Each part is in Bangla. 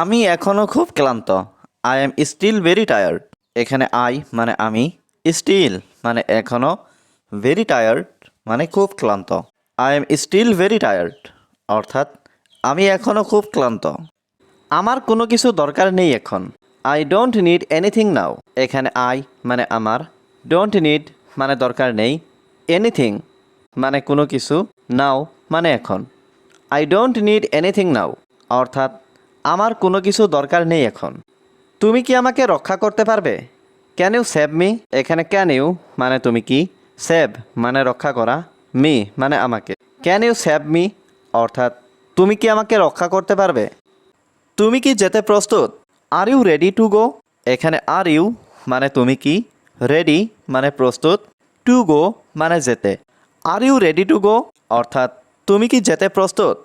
আমি এখনও খুব ক্লান্ত। I am still very tired এখানে আই মানে আমি স্টিল মানে এখনও ভেরি টায়ার্ড মানে খুব ক্লান্ত। I am still very tired অর্থাৎ আমি এখনও খুব ক্লান্ত। আমার কোনো কিছু দরকার নেই এখন। I don't need anything now এখানে আই মানে আমার। ডোন্ট নিড মানে দরকার নেই। এনিথিং মানে কোনো কিছু নাও মানে এখন। I don't need anything now অর্থাৎ আমার কোনো কিছু দরকার নেই এখন। তুমি কি আমাকে রক্ষা করতে পারবে? ক্যান ইউ সেভ মি এখানে ক্যান ইউ মানে তুমি কি? সেভ মানে রক্ষা করা। মি মানে আমাকে। ক্যান ইউ সেভ মি অর্থাৎ তুমি কি আমাকে রক্ষা করতে পারবে? তুমি কি যেতে প্রস্তুত? Are you ready to go এখানে আর ইউ মানে তুমি কি? রেডি মানে প্রস্তুত। টু গো মানে যেতে। Are you ready to go অর্থাৎ তুমি কি যেতে প্রস্তুত?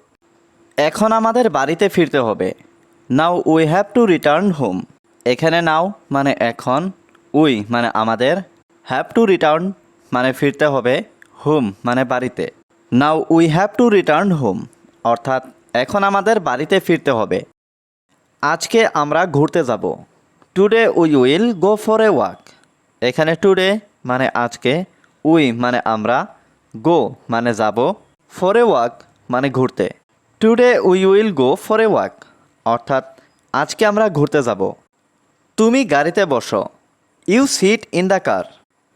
এখন আমাদের বাড়িতে ফিরতে হবে। Now we have to return home এখানে নাও মানে এখন উই মানে আমাদের হ্যাভ টু রিটার্ন মানে ফিরতে হবে হোম মানে বাড়িতে। Now we have to return home অর্থাৎ এখন আমাদের বাড়িতে ফিরতে হবে। আজকে আমরা ঘুরতে যাব। Today we will go for a walk এখানে টুডে মানে আজকে উই মানে আমরা গো মানে যাব ফর এ ওয়াক মানে ঘুরতে। Today we will go for a walk অর্থাৎ আজকে আমরা ঘুরতে যাব। তুমি গাড়িতে বসো। You sit in the car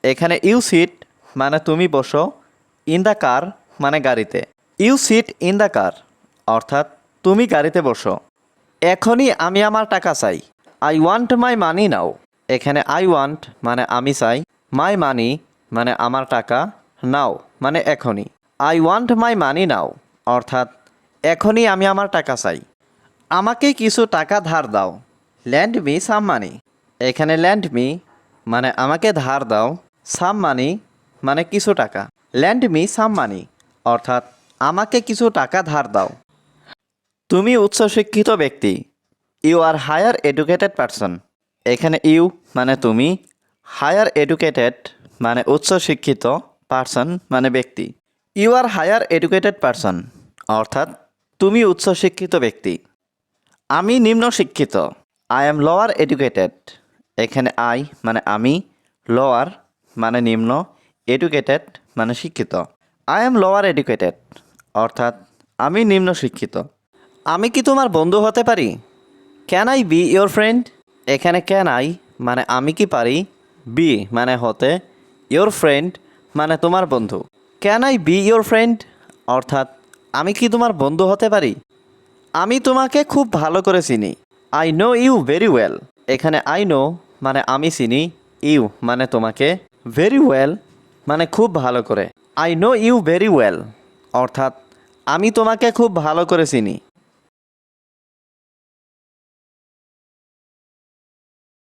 এখানে ইউ সিট মানে তুমি বসো। ইন দ্য কার মানে গাড়িতে। You sit in the car অর্থাৎ তুমি গাড়িতে বসো। এখনই আমি আমার টাকা চাই। আই ওয়ান্ট মাই মানি নাও এখানে আই ওয়ান্ট মানে আমি চাই। মাই মানি মানে আমার টাকা নাও মানে এখনই। আই ওয়ান্ট মাই মানি নাও অর্থাৎ এখনই আমি আমার টাকা চাই। আমাকে কিছু টাকা ধার দাও। ল্যান্ড মি সাম মানি এখানে ল্যান্ড মি মানে আমাকে ধার দাও। সাম মানি মানে কিছু টাকা। ল্যান্ড মি সাম মানি অর্থাৎ আমাকে কিছু টাকা ধার দাও। তুমি উচ্চশিক্ষিত ব্যক্তি। You are higher educated person এখানে ইউ মানে তুমি। হায়ার এডুকেটেড মানে উচ্চশিক্ষিত পারসন মানে ব্যক্তি। You are higher educated person অর্থাৎ তুমি উচ্চশিক্ষিত ব্যক্তি। আমি নিম্ন শিক্ষিত। আই এম লোয়ার এডুকেটেড এখানে আই মানে আমি লোয়ার মানে নিম্ন এডুকেটেড মানে শিক্ষিত। আই এম লোয়ার এডুকেটেড অর্থাৎ আমি নিম্ন শিক্ষিত। আমি কি তোমার বন্ধু হতে পারি? Can I be your friend এখানে ক্যান আই মানে আমি কি পারি? বি মানে হতে ইয়োর ফ্রেন্ড মানে তোমার বন্ধু। Can I be your friend অর্থাৎ আমি কি তোমার বন্ধু হতে পারি? আমি তোমাকে খুব ভালো করে চিনি। I know you very well এখানে আই নো মানে আমি চিনি ইউ মানে তোমাকে ভেরি ওয়েল মানে খুব ভালো করে। I know you very well অর্থাৎ আমি তোমাকে খুব ভালো করে চিনি।